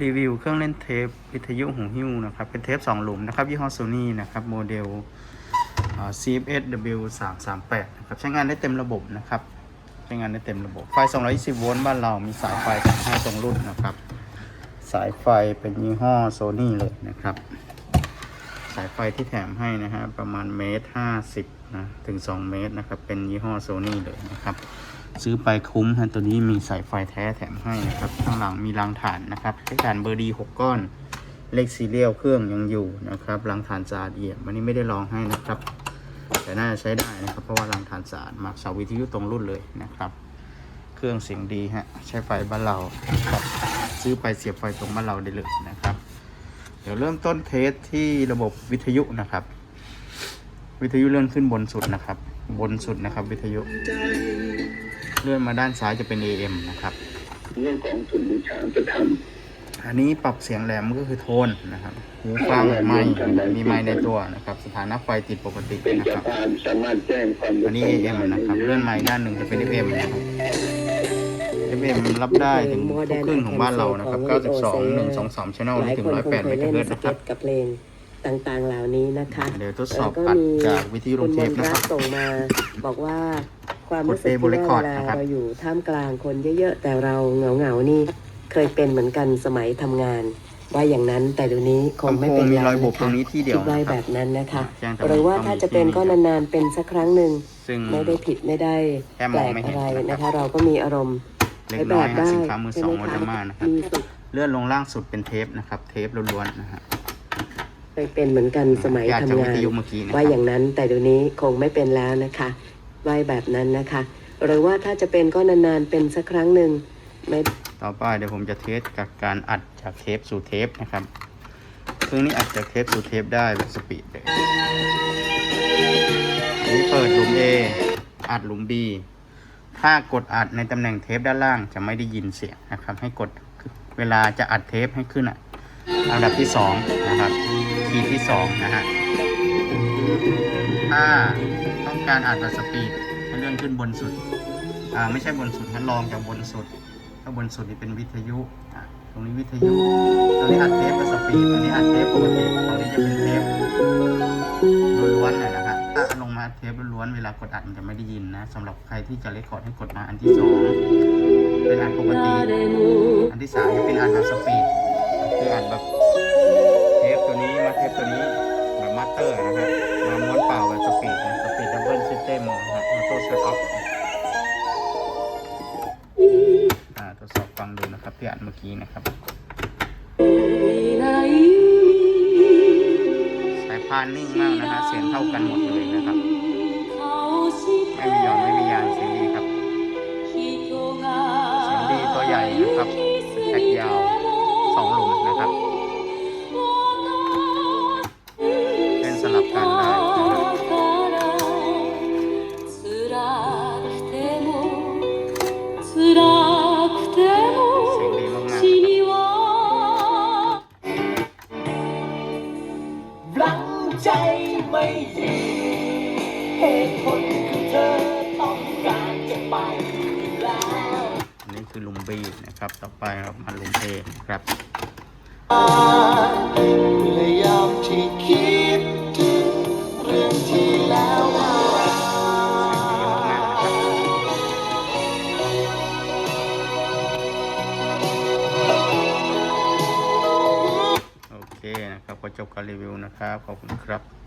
รีวิวเครื่องเล่นเทปวิทยุหูหิ้วนะครับ เป็นเทป 2 หลุมนะครับ ยี่ห้อโซนี่นะครับ โมเดล CFSW 338 นะครับ ใช้งานได้เต็มระบบนะครับ ใช้งานได้เต็มระบบ ไฟ 220 โวลต์บ้านเรา มีสายไฟจากให้ตรงรุ่นนะครับ สายไฟเป็นยี่ห้อโซนี่เลยนะครับ สายไฟที่แถมให้นะฮะ ประมาณเมตรห้าสิบนะ ถึง 2 เมตรนะครับ เป็นยี่ห้อโซนี่เลยนะครับ ซื้อไปคุ้มฮะตัวนี้มีสายไฟแท้แถมให้นะครับ ข้างหลังมีรางฐานนะครับใช้ฐานเบอร์ดี6ก้อน เลขซีเรียลเครื่องยังอยู่นะครับรางฐานสะอาดเอี่ยมวันนี้ไม่ได้ลองให้นะครับ แต่น่าจะใช้ได้นะครับ เพราะว่ารางฐานสะอาดมากเสาวิทยุตรงรุ่นเลยนะครับ เครื่องเสียงดีฮะใช้ไฟบ้านเราครับซื้อไปเสียบไฟตรงบ้านเราได้เลยนะครับ เดี๋ยวเริ่มต้นเทสที่ระบบวิทยุนะครับ วิทยุเลื่อนขึ้นบนสุดนะครับ บนสุดนะครับวิทยุ เลื่อนมาด้านซ้ายจะเป็น AM นะครับเรื่องของทุนบูชาจะทอันนี้ปรับเสียงแหลมก็คือโทนนะครับหูฟังไมค์มีไมค์ในตัวนะครับ สถานะไฟติดปกติำเป็นนะสะครับพานสามารถแจ้งความอันนี้ AM นะครับเลื่อนไมค์ด้านหนึ่งจะเป็น FM นะครับ FM รับได้ถึงทุกคลื่นของบ้านเรานะครับ 92 123 channel หลายถึงคนคง108เคยเล่น MHz สนะคเก็รับตกับเพลงต่างๆเหล่านี้นะคะ เดี๋ยวทดสอบแล้วก็อัดมีจากวิทยุลคุงณเทมปนนะรัคกรับส่งมาบอกว่า ความรู้สึกกดที่ Play ว่า Record เวลานะครับเราอยู่ท่ามกลางคนเยอะๆ แต่เราเหงาๆนี่เคยเป็นเหมือนกันสมัยทำงาน ว่าอย่างนั้นแต่เดี๋ยวนี้คงไม่เป็นลำโพงมีแล้วรอยบุบนะตรคะงนี้ที่เดียวคิดไว้นะครับแบบนั้นนะคะแจ้งตำรวจหรือว่าถ้าจะเป็นก็ก็มีที่นานๆเป็นสักครั้งหนึ่งซึ่งไม่ได้ผิดไม่ได้แค่มแปลองกไม่เห็นอะไรนะนะครัคะบเราก็มีอารมณ์เล็กน้อยใช้แบบได้สินค้ามือสองใช่วอไหมจคะมานะครับมีสุดเลื่อนลงล่างสุดเป็นเทปนะครับ เทปล้วนๆนะฮะเคยเป็นเหมือนกันสมัยอยากทำจะวิงานทยุเมื่อกี้นะคว่ารับอย่างนั้นแต่เดี๋ยวนี้คงไม่เป็นแล้วนะคะ ไว้แบบนั้นนะคะ หรือว่าถ้าจะเป็นก็นานๆเป็นสักครั้งหนึ่งไม่ต่อไปเดี๋ยวผมจะเทสกับการอัดจากเทปสู่เทปนะครับเครื่องนี้อัดจากเทปสู่เทปได้แบบสปีดเลยอันนี้เปิดหลุม A อัดหลุม B ถ้ากดอัดในตำแหน่งเทปด้านล่างจะไม่ได้ยินเสียงนะครับ ให้กดเวลาจะอัดเทปให้ขึ้นอะอันดับที่สองนะครับ คีย์ที่สองนะฮะถ้า การอัดแบบสปีดให้เลื่อนขึ้นบนสุดอ่าไม่ใช่บนสุดนะลองจากบนสุดถ้าบนสุดนี่เป็นวิทยุอะตรงนี้วิทยุตรงนี้อัดเทปเป็นสปีดตรงนี้อัดเทปปกติตรงนี้จะเป็นเทปล้วนๆเลยนะครับถ้าลงมาเทปล้วนๆเวลากดอัดมันจะไม่ได้ยินนะสำหรับใครที่จะเลคคอร์ดให้กดมาอันที่สองเป็นอัดปกติ อันที่สามจะเป็นอัดแบบสปีดคืออัดแบบเทปตัวนี้มาเทปตัวนี้แบบมาสเตอร์นะครับ ครับออโต้เซตออฟทดสอบฟังดูนะครับที่อัดเมื่อกี้นะครับสายพานนิ่งมากนะฮะเสียงเท่ากันหมดเลยนะครับ ไม่มีหย่อนไม่มียานเสียงดีครับ เสียงดีตัวใหญ่นะครับแท็กยาวสองหลุมนะครับ เหตุผลคือเธอต้องการจะไปแล้วอันนี้คือหลุมบีนะครับ ต่อไปเรามาหลุมเอนะครับในยามที่คิดถึงเรื่องที่แล้วมาเสียงดีมากๆนะครับโอเคนะครับก็จบการรีวิวนะครับ ขอบคุณครับ